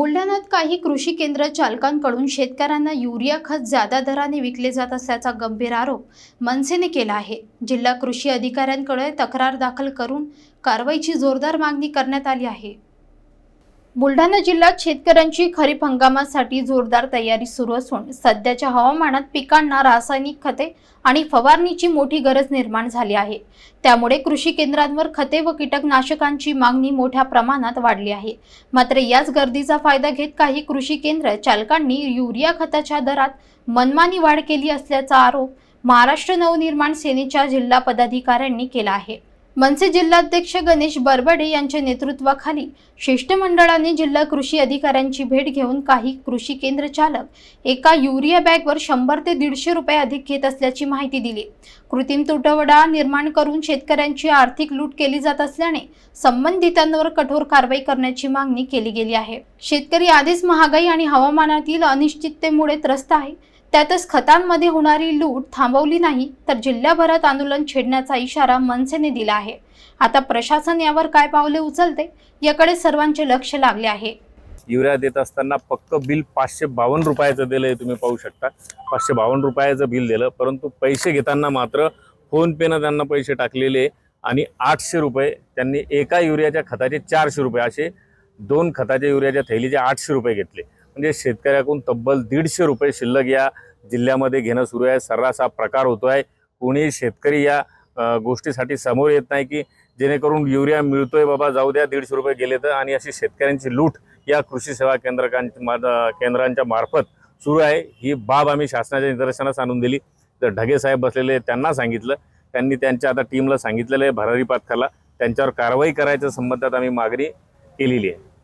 बुलढाण्यात काही कृषी केंद्र चालकांकडून शेतकऱ्यांना युरिया खत जादा दराने विकले जात असल्याचा गंभीर आरोप मनसेने केला आहे. जिल्हा कृषी अधिकाऱ्यांकडे तक्रार दाखल करून कारवाईची जोरदार मागणी करण्यात आली आहे. बुलढाणा जिल्ह्यात शेतकऱ्यांची खरीप हंगामासाठी जोरदार तयारी सुरू असून सध्याच्या हवामानात पिकांना रासायनिक खते आणि फवारणीची मोठी गरज निर्माण झाली आहे. त्यामुळे कृषी केंद्रांवर खते व कीटकनाशकांची मागणी मोठ्या प्रमाणात वाढली आहे. मात्र याच गर्दीचा फायदा घेत काही कृषी केंद्र चालकांनी युरिया खताच्या दरात मनमानी वाढ केली असल्याचा आरोप महाराष्ट्र नवनिर्माण सेनेच्या जिल्हा पदाधिकाऱ्यांनी केला आहे. मनसे जिल्हाध्यक्ष गणेश बरबडे यांच्या नेतृत्वाखाली शिष्टमंडळाने जिल्हा कृषी अधिकाऱ्यांची भेट घेऊन काही कृषी केंद्र चालक एका युरिया बॅगवर शंभर ते दीडशे रुपये अधिक घेत असल्याची माहिती दिली. कृत्रिम तुटवडा निर्माण करून शेतकऱ्यांची आर्थिक लूट केली जात असल्याने संबंधितांवर कठोर कारवाई करण्याची मागणी केली गेली आहे. शेतकरी आधीच महागाई आणि हवामानातील अनिश्चिततेमुळे त्रस्त आहे. त्यातच खतांमध्ये होणारी लूट थांबवली नाही तर जिल्ह्याभरात आंदोलन छेडण्याचा इशारा मनसेने दिला आहे. आता प्रशासन यावर काय पावले उचलते याकडे सर्वांचे लक्ष लागले आहे. युरिया देत असताना पक्क बिल पाचशे बावन्न रुपयाचं दिलं आहे तुम्ही पाहू शकता. पाचशे बावन्न रुपयाचं बिल दिलं परंतु पैसे घेताना मात्र फोनपेनं त्यांना पैसे टाकलेले आणि आठशे रुपये त्यांनी एका युरियाच्या खताचे चारशे रुपये असे दोन खताच्या युरियाच्या थैलीचे आठशे रुपये घेतले. म्हणजे शेतकऱ्याकडून तब्बल दीडशे रुपये शिल्लक या जिल्ह्यामध्ये घेणं सुरू आहे. सर्रास हा प्रकार होतो आहे कोणी शेतकरी या गोष्टीसाठी समोर येत नाही की जेणेकरून युरिया मिळतोय बाबा जाऊ द्या दीडशे रुपये गेले तर. आणि अशी शेतकऱ्यांची लूट या कृषी सेवा केंद्रकांच्या मा- केंद्रांच्या मार्फत सुरू आहे. ही बाब आम्ही शासनाच्या निदर्शनास आणून दिली. तर ढगे साहेब बसलेले त्यांना सांगितलं. त्यांनी त्यांच्या आता टीमला सांगितलेलं आहे भरारी पाथकाला त्यांच्यावर कारवाई करायच्या संबंधात आम्ही मागणी केलेली आहे.